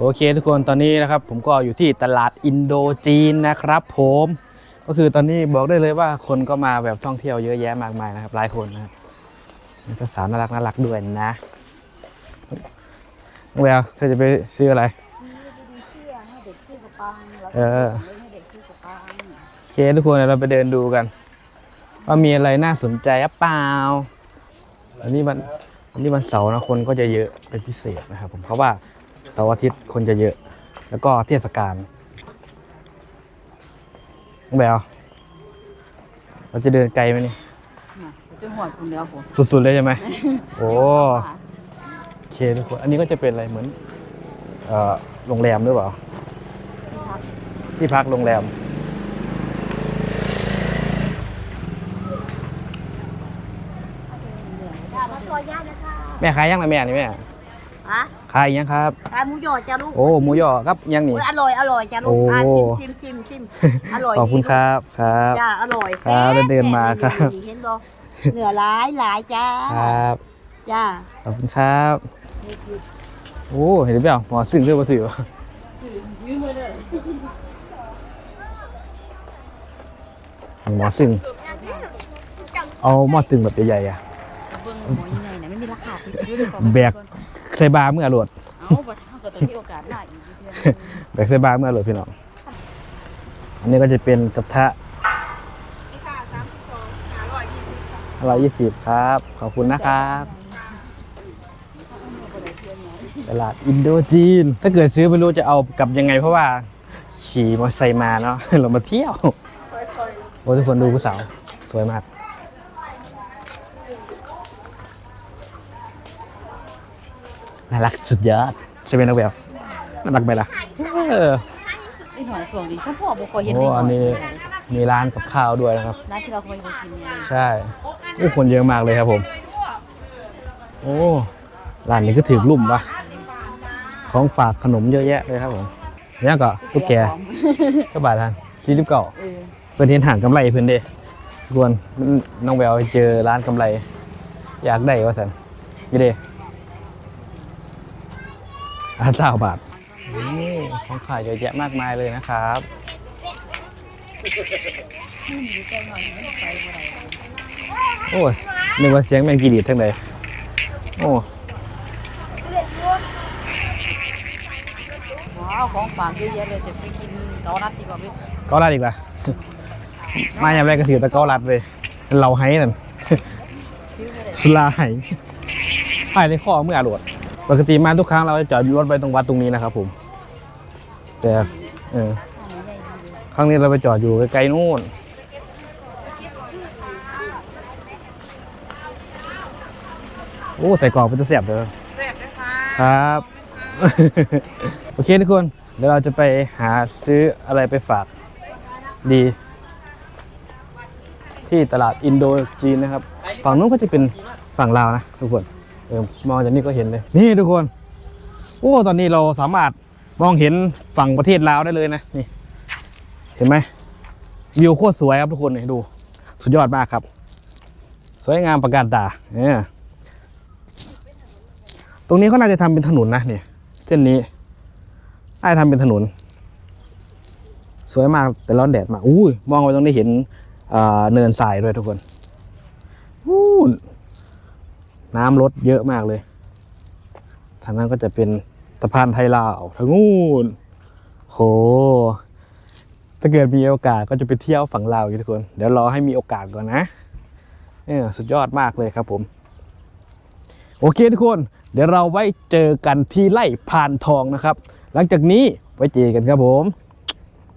โอเคทุกคนตอนนี้นะครับผมก็อยู่ที่ตลาดอินโดจีนนะครับ ผมก็คือตอนนี้บอกได้เลยว่าคนก็มาแบบท่องเที่ยวเยอะแยะมากมายนะครับหลายคนนะครับมีภาษาวน่ารักน่ารักด้วยนะน้องแววเธอจะไปซื้ออะไรดูเสื้อให้เด็กซื้อกระปังแล้วเออให้เด็กซื้อกระปังโอเคทุกคนเดี๋ยวเราไปเดินดูกัน ว่ามีอะไรน่าสนใจหรือเปล่าอันนี้มันอันนี้วันเสาร์นะคนก็จะเยอะเป็นพิเศษนะครับผมเพราะว่า เสาร์อาทิตย์คนจะเยอะ แล้วก็เทศกาลน้องแบวเราจะเดินไกลไหมนี่น่ะจะหัวคุณเดียวผมสุดๆเลยใช่ไหมโอ้โอเคทุกคน อันนี้ก็จะเป็นอะไรเหมือนเอ่อโรงแรมหรือเปล่า ที่พักโรงแรมจ้ามาตัวยานะคะแม่ขายยังนะแม่นี่แม่ อะขายยังครับ ขายหมูหยอดจ้าลูกโอ้หมูยอครับยังนี่ โอ้ยอร่อยอร่อยจ้าลูกโอ้อะชิมชิมชิมชิมอร่อยขอบคุณดีครับครับ จ้าอร่อยครับแซ่เดินมาครับ เห็นบ่เหนือหลายหลายจ้าครับจ้าขอบคุณครับโอ้เห็นหรือเปล่าหมอซึ่งเรื่องภาษีหมอซึ่งเอาหมอซึ่งแบบใหญ่ๆอะ เบิ้งหมอยังไงนะไม่มีราคาติดอยู่ด้วยแบก ใส่บาเมื่อหลวดเอาบัดเท่ากับตัวที่โอกาสได้อีกเดือนหนึ่งแบกใส่บาเมื่อหลวดพี่น้องอันนี้ก็จะเป็นกระทะอร่อยยี่สิบครับ ขอบคุณนะครับตลาดอินโดจีน ถ้าเกิดซื้อไม่รู้จะเอากลับยังไงเพราะว่าขี่มอเตอร์ไซค์มาเนาะ เรามาเที่ยว โอ้ทุกคนดูผู้สาว สวยมาก น่ารักสุดยอดใช่ไหมนักแบบน่ารักไหมล่ะเออไอ้หอยส่วนนี้ฉันพ่อบอกเคยเห็นโอ้ในหอัอนยนี้มีร้านกับข้าวด้วยนะครับ ร้านที่เราเคยไปกินไงใช่โอ้คนเยอะมากเลยครับผม โอ้ร้านนี้ก็ถือลุ่มปะของฝากขนมเยอะแยะเลยครับผมเนี่ยก็ตุ๊กแกก็บาททันสี่สิบเก้าเออเพื่อนเห็นห่างกำไรเพื่อนเด้ทุกคนมันน้องแววไปเจอร้านกำไร อยากได้ว่าสันยี่เด้ ร้านเก้าบาทนี่ของขายเยอะแยะมากมายเลยนะครับโอ้นึกว่าเสียงแมงกีดีดทั้งใดโอ้ว้าวของฝากเยอะแยะเลยจะไปกินเกาลัดดีกว่าพี่เกาลัดอีกละมาอย่างแรกก็ถือตะเกาลัดเลยเราให้นั่นสุลาไหไปในข้อเมื่อหลวด ปกติมาทุกครั้งเราจะจอดรถไปตรงวัดตรงนี้นะครับผม แต่เออครั้งนี้เราไปจอดอยู่ไกลๆนู่นโอ้ใส่กรอกเป็นตัวเสียบเลยแซ่บนะคะครับ โอเคทุกคน เดี๋ยวเราจะไปหาซื้ออะไรไปฝากดี ที่ตลาดอินโดจีนนะครับ ฝั่งนู้นก็จะเป็นฝั่งลาวนะทุกคน เออมองจากนี้ก็เห็นเลย นี่ทุกคน โอ้ตอนนี้เราสามารถมองเห็นฝั่งประเทศลาวได้เลยนะนี่ เห็นไหมวิวโคตรสวยครับทุกคนนี่ดู สุดยอดมากครับ สวยงามประการตาเนี่ยตรงนี้เขาน่าจะทำเป็นถนนนะเนี่ยเส้นนี้น่าจะทำเป็นถนน สวยมากแต่ร้อนแดดมากอู้ยมองไปตรงนี้เห็นเนินทรายด้วยทุกคนอู้ น้ำลดเยอะมากเลยทางนั้นก็จะเป็นสะพานไทยลาวทางนู้นโหถ้าเกิดมีโอกาสก็จะไปเที่ยวฝั่งลาวอยู่ทุกคน เดี๋ยวรอให้มีโอกาสก่อนนะเนี่ยสุดยอดมากเลยครับผม โอเคทุกคน เดี๋ยวเราไว้เจอกันที่ไร่พานทองนะครับ หลังจากนี้ไว้เจอกันครับผม